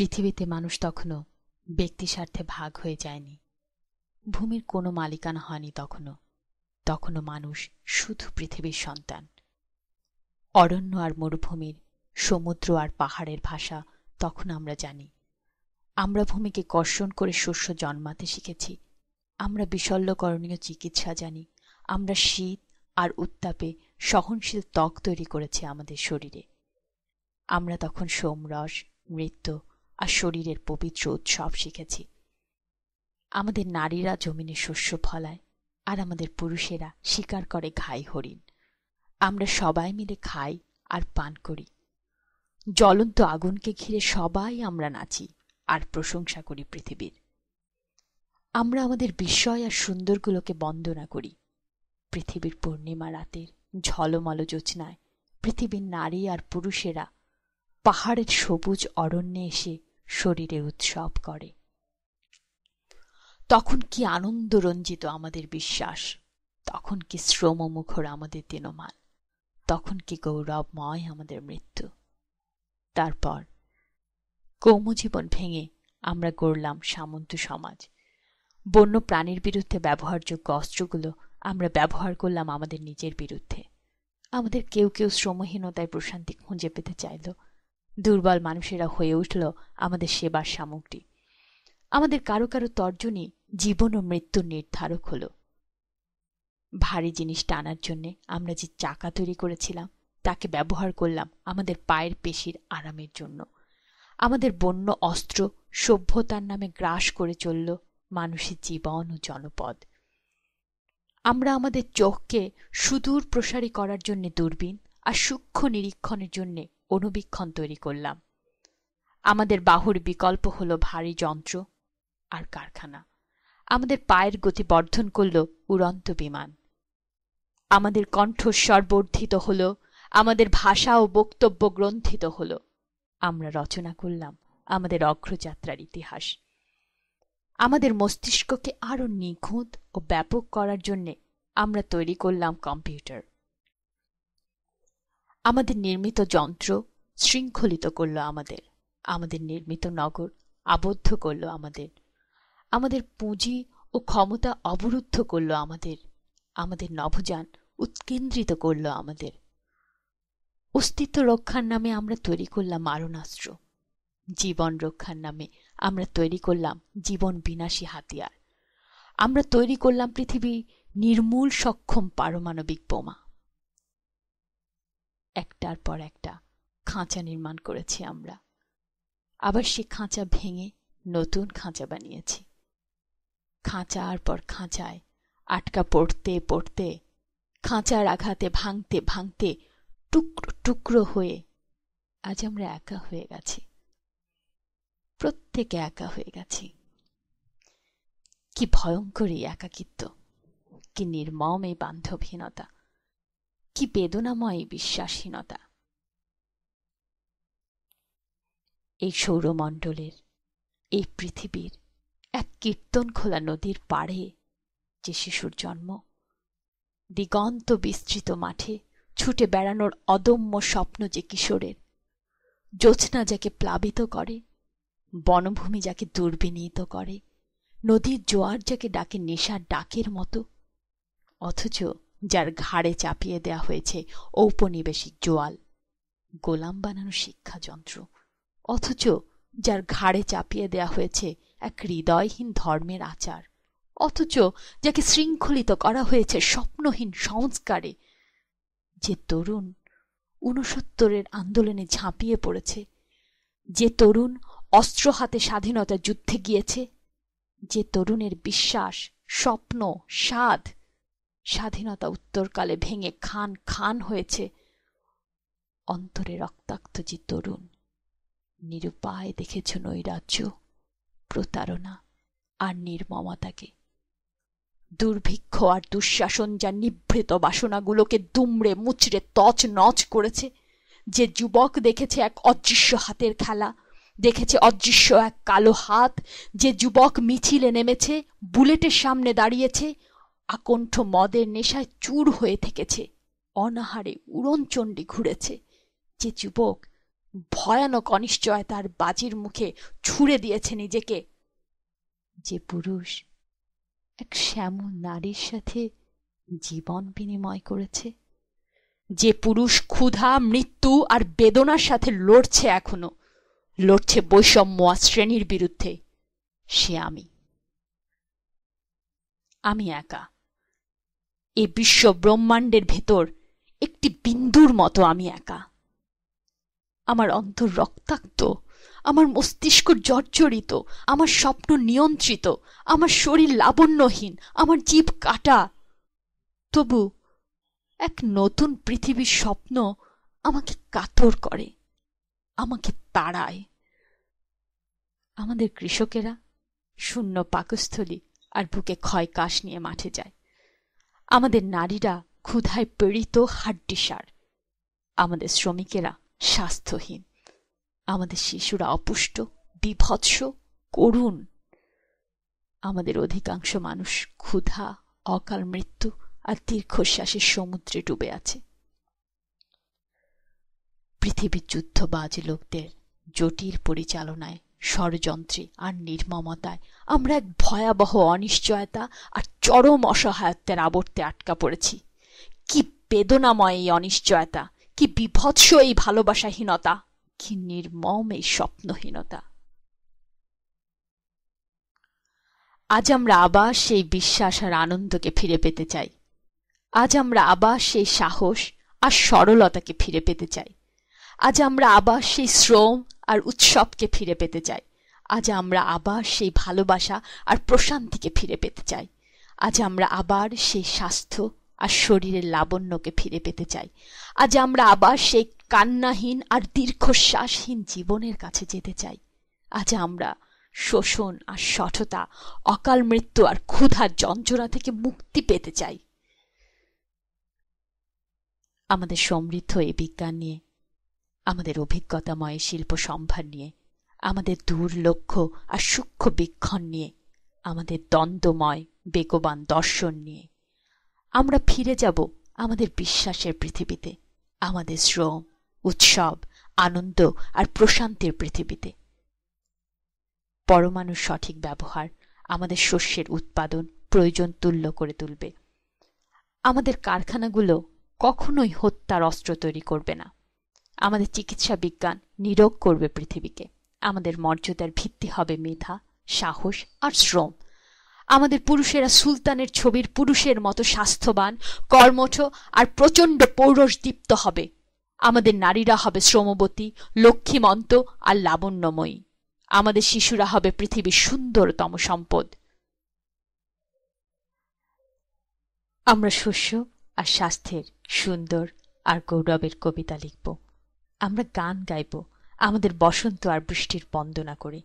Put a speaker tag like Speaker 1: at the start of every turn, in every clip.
Speaker 1: পৃথিবীতে মানুষ তখনও ব্যক্তি স্বার্থে ভাগ হয়ে যায়নি। ভূমির কোনো মালিকানা হয়নি তখনও। তখনও মানুষ শুধু পৃথিবীর সন্তান। অরণ্য আর মরুভূমির, সমুদ্র আর পাহাড়ের ভাষা তখন আমরা জানি। আমরা ভূমিকে কর্ষণ করে শস্য জন্মাতে শিখেছি। আমরা বিশল্যকরণীয় চিকিৎসা জানি। আমরা শীত আর উত্তাপে সহনশীল ত্বক তৈরি করেছে আমাদের শরীরে। আমরা তখন সোমরস নৃত্য আর শরীরের পবিত্র উৎসব শিখেছি। আমাদের নারীরা জমিনে শস্য ফলায় আর আমাদের পুরুষেরা শিকার করে ঘাই হরিণ। আমরা সবাই মিলে খাই আর পান করি। জ্বলন্ত আগুনকে ঘিরে সবাই আমরা নাচি আর প্রশংসা করি পৃথিবীর। আমরা আমাদের বিস্ময় আর সুন্দরগুলোকে বন্দনা করি। পৃথিবীর পূর্ণিমা রাতের ঝলমল জোছনায় পৃথিবীর নারী আর পুরুষেরা পাহাড়ের সবুজ অরণ্যে এসে শরীরে উৎসব করে। তখন কি আনন্দ রঞ্জিত আমাদের বিশ্বাস? তখন কি শ্রমমুখর আমাদের দিনমান তখন কি গৌরবময় আমাদের মৃত্যু? তারপর কৌমজীবন ভেঙে আমরা গড়লাম সামন্ত সমাজ। বন্য প্রাণীর বিরুদ্ধে ব্যবহারযোগ্য অস্ত্রগুলো আমরা ব্যবহার করলাম আমাদের নিজের বিরুদ্ধে। আমাদের কেউ কেউ শ্রমহীনতায় প্রশান্তি খুঁজে পেতে চাইল দুর্বল মানুষেরা হয়ে উঠল আমাদের সেবার সামগ্রী। আমাদের কারও কারও তর্জনী জীবন ও মৃত্যুর নির্ধারক হল। ভারী জিনিস টানার জন্যে আমরা যে চাকা তৈরি করেছিলাম, তাকে ব্যবহার করলাম আমাদের পায়ের পেশির আরামের জন্য। আমাদের বন্য অস্ত্র সভ্যতার নামে গ্রাস করে চলল মানুষের জীবন ও জনপদ। আমরা আমাদের চোখকে সুদূর প্রসারী করার জন্য দূরবীন আর সূক্ষ্ম নিরীক্ষণের জন্য অনুবীক্ষণ তৈরি করলাম। আমাদের বাহুর বিকল্প হলো ভারী যন্ত্র আর কারখানা। আমাদের পায়ের গতি বর্ধন করল উড়ন্ত বিমান। আমাদের কণ্ঠস্বর বর্ধিত হল, আমাদের ভাষা ও বক্তব্য গ্রন্থিত হল। আমরা রচনা করলাম আমাদের অগ্রযাত্রার ইতিহাস। আমাদের মস্তিষ্ককে আরও নিখুঁত ও ব্যাপক করার জন্যে আমরা তৈরি করলাম কম্পিউটার। আমাদের নির্মিত যন্ত্র শৃঙ্খলিত করল আমাদের। আমাদের নির্মিত নগর আবদ্ধ করল আমাদের। আমাদের পুঁজি ও ক্ষমতা অবরুদ্ধ করল আমাদের। আমাদের নভোযান উৎকেন্দ্রিত করল আমাদের। অস্তিত্ব রক্ষার নামে আমরা তৈরি করলাম মারণাস্ত্র জীবন রক্ষার নামে আমরা তৈরি করলাম জীবন বিনাশী হাতিয়ার। আমরা তৈরি করলাম পৃথিবী নির্মূল সক্ষম পারমাণবিক বোমা। একটার পর একটা খাঁচা নির্মাণ করেছি আমরা। আবার সে খাঁচা ভেঙে নতুন খাঁচা বানিয়েছি। খাঁচার পর খাঁচায় আটকা পড়তে পড়তে, খাঁচার আঘাতে ভাঙতে ভাঙতে টুকরো টুকরো হয়ে আজ আমরা একা হয়ে গেছি। প্রত্যেকে একা হয়ে গেছি। কি ভয়ঙ্কর এই একাকিত্ব, কি নির্মম এই বান্ধবহীনতা। কি বেদনাময় বিশ্বাসহীনতা। এই সৌরমণ্ডলের, এই পৃথিবীর এক কীর্তন খোলা নদীর পাড়ে যে শিশুর জন্ম, দিগন্ত বিস্তৃত মাঠে ছুটে বেড়ানোর অদম্য স্বপ্ন যে কিশোরের, জ্যোৎস্না যাকে প্লাবিত করে, বনভূমি যাকে দুর্বিনীত করে, নদীর জোয়ার যাকে ডাকে নেশার ডাকের মতো, অথচ যার ঘাড়ে চাপিয়ে দেয়া হয়েছে ঔপনিবেশিক জোয়াল। গোলাম বানানো শিক্ষাযন্ত্র। অথচ যার ঘাড়ে চাপিয়ে দেয়া হয়েছে এক হৃদয়হীন ধর্মের আচার। অথচ যাকে শৃঙ্খলিত করা হয়েছে স্বপ্নহীন সংস্কারে। যে তরুণ ঊনসত্তরের আন্দোলনে ঝাঁপিয়ে পড়েছে। যে তরুণ অস্ত্র হাতে স্বাধীনতা যুদ্ধে গিয়েছে। যে তরুণের বিশ্বাস, স্বপ্ন, স্বাদ স্বাধীনতা উত্তরকালে ভেঙে খান খান হয়েছে। অন্তরে রক্তাক্ত যে তরুণ, নিরুপায় দেখেছ নৈরাজ্য, প্রতারণা আর নির্মমতাকে। দুর্ভিক্ষ আর দুঃশাসন যা নিভৃত বাসনাগুলোকে দুমড়ে মুচড়ে তছ নচ করেছে। যে যুবক দেখেছে এক অদৃশ্য হাতের খেলা, দেখেছে অদৃশ্য এক কালো হাত, যে যুবক মিছিলে নেমেছে, বুলেটের সামনে দাঁড়িয়েছে আকণ্ঠ মদের নেশায় চুর হয়ে থেকেছে, অনাহারে উড়নচণ্ডী ঘুরেছে, যে যুবক ভয়ানক অনিশ্চয়তার বাজির মুখে ছুড়ে দিয়েছে নিজেকে। যে পুরুষ এক শ্যামল নারীর সাথে জীবন বিনিময় করেছে, যে পুরুষ ক্ষুধা, মৃত্যু আর বেদনার সাথে লড়ছে এখনও, লড়ছে বৈষম্য শ্রেণির বিরুদ্ধে, সে আমি। আমি একা। এ বিশ্ব ব্রহ্মাণ্ডের ভেতর একটি বিন্দুর মতো আমি একা। আমার অন্তর রক্তাক্ত, আমার মস্তিষ্ক জর্জরিত, আমার স্বপ্ন নিয়ন্ত্রিত, আমার শরীর লাবণ্যহীন, আমার জীব কাটা। তবু এক নতুন পৃথিবীর স্বপ্ন আমাকে কাতর করে, আমাকে তাড়ায়। আমাদের কৃষকেরা শূন্য পাকস্থলী আর বুকে ক্ষয় কাশ নিয়ে মাঠে যায়। আমাদের নারীরা ক্ষুধায় পীড়িত হাড্ডিসার। আমাদের শ্রমিকেরা স্বাস্থ্যহীন। আমাদের শিশুরা অপুষ্ট, বিভৎস, করুণ। আমাদের অধিকাংশ মানুষ ক্ষুধা, অকাল মৃত্যু আর দীর্ঘশ্বাসের সমুদ্রে ডুবে আছে। পৃথিবীর যুদ্ধবাজ লোকদের জটিল পরিচালনায় ষড়যন্ত্রে আর নির্মমতায়। আমরা এক ভয়াবহ অনিশ্চয়তা আর চরম অসহায়ত্বের আবর্তে আটকা পড়েছি। কি বেদনাময় এই অনিশ্চয়তা, কি বিভৎস এই ভালোবাসাহীনতা, কি নির্মম এই স্বপ্নহীনতা। আজ আমরা আবার সেই বিশ্বাস আর আনন্দকে ফিরে পেতে চাই। আজ আমরা আবার সেই সাহস আর সরলতাকে ফিরে পেতে চাই। আজ আমরা আবার সেই শ্রম আর উৎসবকে ফিরে পেতে চাই। আজ আমরা আবার সেই ভালোবাসা আর প্রশান্তিকে ফিরে পেতে চাই। আজ আমরা আবার সেই স্বাস্থ্য আর শরীরের লাবণ্যকে ফিরে পেতে চাই। আজ আমরা আবার সেই কান্নাহীন আর দীর্ঘশ্বাসহীন জীবনের কাছে যেতে চাই। আজ আমরা শোষণ আর সঠতা, অকাল মৃত্যু আর ক্ষুধার যন্ত্রণা থেকে মুক্তি পেতে চাই। আমাদের সমৃদ্ধ এই বিজ্ঞান নিয়ে আমাদের অভিজ্ঞতাময় শিল্প সম্ভার নিয়ে, আমাদের দূর লক্ষ্য আর সূক্ষ্ম বীক্ষণ নিয়ে, আমাদের দ্বন্দ্বময় বেগবান দর্শন নিয়ে। আমরা ফিরে যাব আমাদের বিশ্বাসের পৃথিবীতে, আমাদের শ্রম, উৎসব, আনন্দ আর প্রশান্তির পৃথিবীতে। পরমাণুর সঠিক ব্যবহার আমাদের শস্যের উৎপাদন, প্রয়োজন তুল্য করে তুলবে। আমাদের কারখানাগুলো কখনোই হত্যার অস্ত্র তৈরি করবে না। আমাদের চিকিৎসা বিজ্ঞান নিরোগ করবে পৃথিবীকে। আমাদের মর্যাদার ভিত্তি হবে মেধা, সাহস আর শ্রম। আমাদের পুরুষেরা সুলতানের ছবির পুরুষের মতো স্বাস্থ্যবান, কর্মঠ আর প্রচণ্ড পৌরসদীপ্ত হবে। আমাদের নারীরা হবে শ্রমবতী, লক্ষ্মীমন্ত আর লাবণ্যময়ী। আমাদের শিশুরা হবে পৃথিবীর সুন্দরতম সম্পদ। আমরা শস্য আর স্বাস্থ্যের সুন্দর আর গৌরবের কবিতা লিখব। আমরা গান গাইব, আমাদের বসন্ত আর বৃষ্টির বন্দনা করে।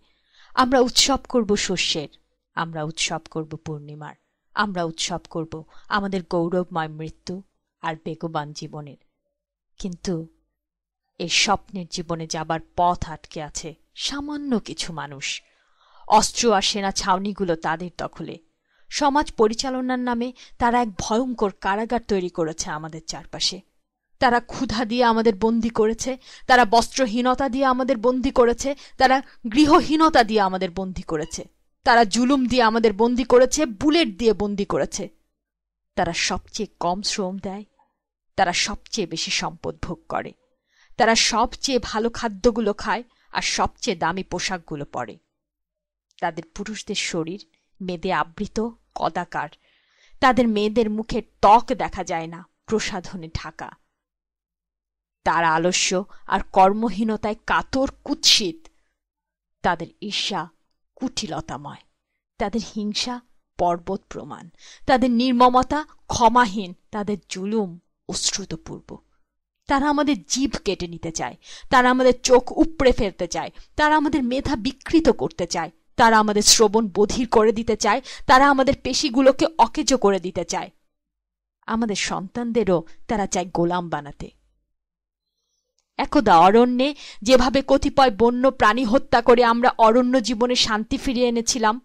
Speaker 1: আমরা উৎসব করব শস্যের, আমরা উৎসব করব পূর্ণিমার, আমরা উৎসব করব আমাদের গৌরবময় মৃত্যু আর বেগবান জীবনের। কিন্তু এই স্বপ্নের জীবনে যাবার পথ আটকে আছে সামান্য কিছু মানুষ। অস্ত্র আর সেনা ছাউনিগুলো তাদের দখলে। সমাজ পরিচালনার নামে তারা এক ভয়ঙ্কর কারাগার তৈরি করেছে আমাদের চারপাশে। তারা ক্ষুধা দিয়ে আমাদের বন্দি করেছে, তারা বস্ত্রহীনতা দিয়ে আমাদের বন্দি করেছে, তারা গৃহহীনতা দিয়ে আমাদের বন্দি করেছে, তারা জুলুম দিয়ে আমাদের বন্দি করেছে, বুলেট দিয়ে বন্দি করেছে। তারা সবচেয়ে কম শ্রম দেয়, তারা সবচেয়ে বেশি সম্পদ ভোগ করে, তারা সবচেয়ে ভালো খাদ্যগুলো খায় আর সবচেয়ে দামি পোশাকগুলো পরে। তাদের পুরুষদের শরীর মেদে আবৃত, কদাকার। তাদের মেয়েদের মুখে ত্বক দেখা যায় না, প্রসাধনে ঢাকা। তার আলস্য আর কর্মহীনতায় কাতর কুৎসিত। তাদের ঈর্ষা কুটিলতাময়। তাদের হিংসা পর্বত প্রমাণ তাদের নির্মমতা ক্ষমাহীন। তাদের জুলুম অশ্রুতপূর্ব। তারা আমাদের জীব কেটে নিতে চায়। তারা আমাদের চোখ উপড়ে ফেলতে চায়। তারা আমাদের মেধা বিকৃত করতে চায়। তারা আমাদের শ্রবণ বধির করে দিতে চায়। তারা আমাদের পেশিগুলোকে অকেজ করে দিতে চায়। আমাদের সন্তানদেরও তারা চায় গোলাম বানাতে। একদা অরণ্যে যেভাবে কতিপয় বন্য প্রাণী হত্যা করে আমরা অরণ্য জীবনে শান্তি ফিরিয়ে এনেছিলাম,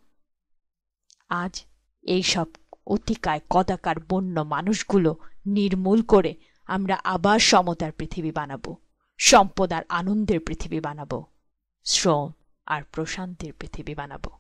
Speaker 1: আজ এইসব অতিকায় কদাকার বন্য মানুষগুলো নির্মূল করে আমরা আবার সমতার পৃথিবী বানাবো, সম্পদ আর আনন্দের পৃথিবী বানাবো, শ্রম আর প্রশান্তির পৃথিবী বানাবো।